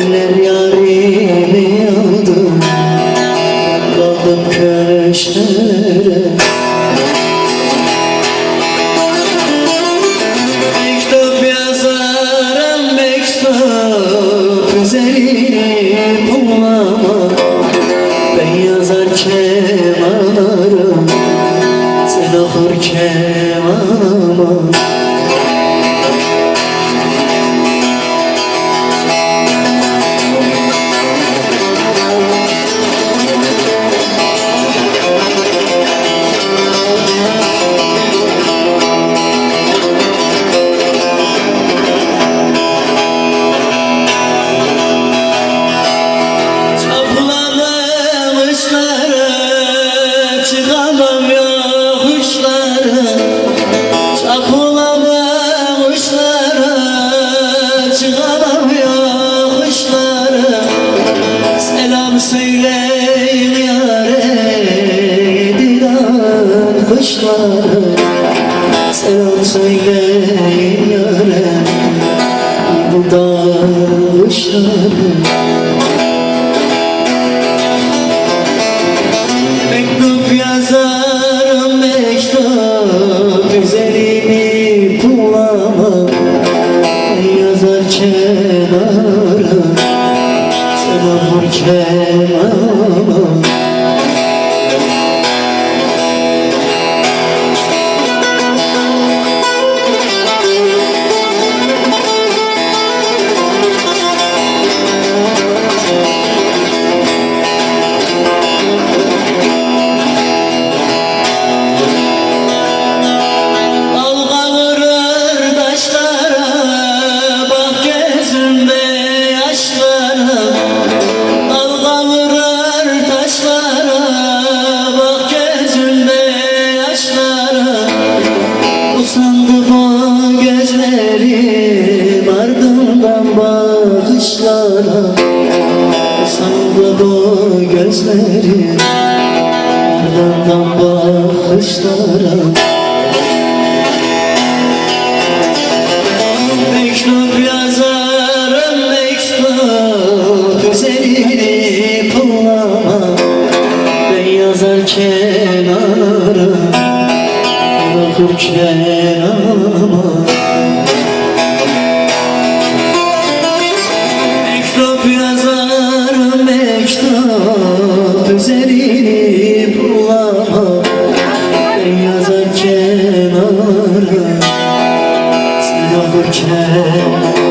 Eller yarimi Kaldım köşelere. Mektup yazarım mektup Üzerim bulmama. Ben yazarken ağlarım Sen okurken ağlamam söyleyin yâre Dilan kuşları Selam söyleyin yâre Bu dağ kuşları Sen bakışlara Usandı bu gözlerim Ardından bakışlara. Mektup yazarım mektup Güzelini bulamam Ben yazar kenara Bırakır kenama mektup Güzelini bulamam. Ben yazar kenara Sen